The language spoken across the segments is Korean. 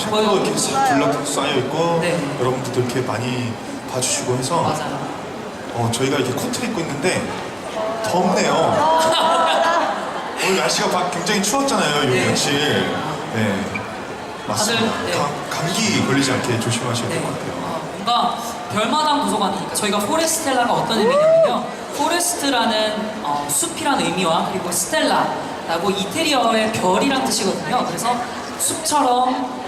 창고도 이렇게 싹 둘러 쌓여 있고 네. 여러분들도 이렇게 많이 봐주시고 해서 맞아요. 어, 저희가 이렇게 코트를 입고 있는데 덥네요. 오늘 날씨가 바- 굉장히 추웠잖아요, 요 네. 며칠. 네. 맞습니다. 다들, 네. 감- 감기 걸리지 않게 조심하셔야 될 네. 것 같아요. 어, 뭔가 별마당 도서관이니까 저희가 포레스텔라가 어떤 의미냐면요. 포레스트라는 어, 숲이라는 의미와 그리고 스텔라라고 이태리어의 별이란 뜻이거든요. 그래서 숲처럼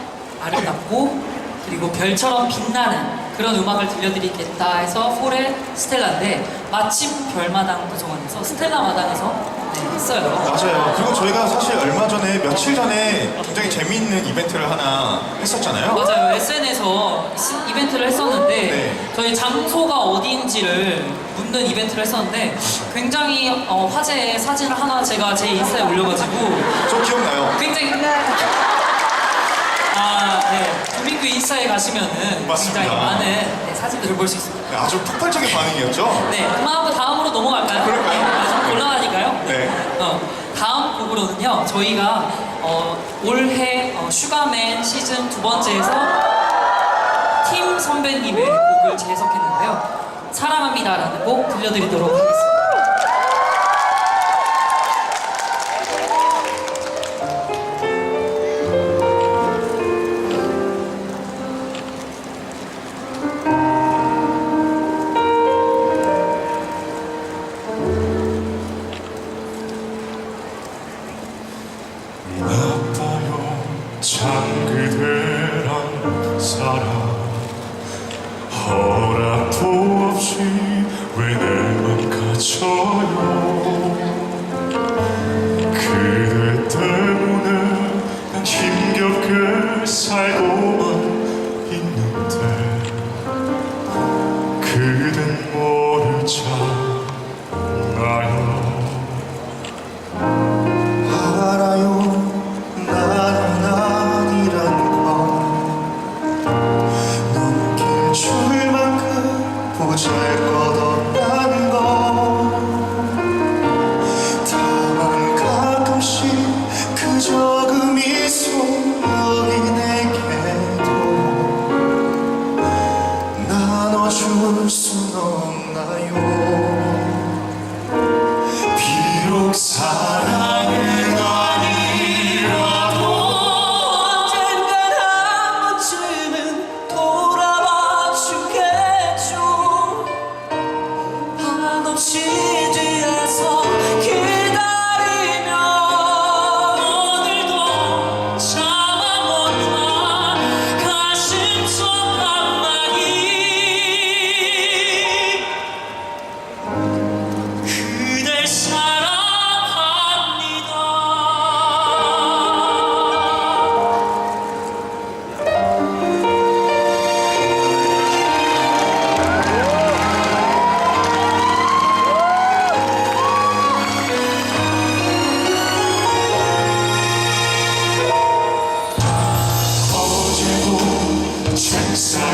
아름답고 그리고 별처럼 빛나는 그런 음악을 들려드리겠다 해서 포레스텔라인데 마침 별마당 도서관에서 스텔라 마당에서 네, 했어요. 맞아요. 그리고 저희가 사실 얼마 전에 며칠 전에 굉장히 재미있는 이벤트를 하나 했었잖아요. 맞아요. SN에서 이벤트를 했었는데 네. 저희 장소가 어디인지를 묻는 이벤트를 했었는데 굉장히 어, 화제의 사진을 하나 제가 제 인스타에 올려가지고 저 기억나요. 굉장히 아, 네. 도민구 인스타에 가시면은 맞습니다. 굉장히 많은 네, 사진들을 볼 수 있습니다. 네, 아주 폭발적인 반응이었죠. 네, 그만하고 다음으로 넘어갈까요? 그럴까요? 네, 좀 곤란하니까요. 네. 어, 다음 곡으로는요, 저희가 어, 올해 어, 슈가맨 시즌 두 번째에서 팀 선배님의 곡을 재해석했는데요. 사랑합니다라는 곡 들려드리도록 하겠습니다. 나빠요? 참 그대란 사람 허락도 없이 sonuna yol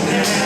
Friday.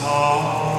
Oh.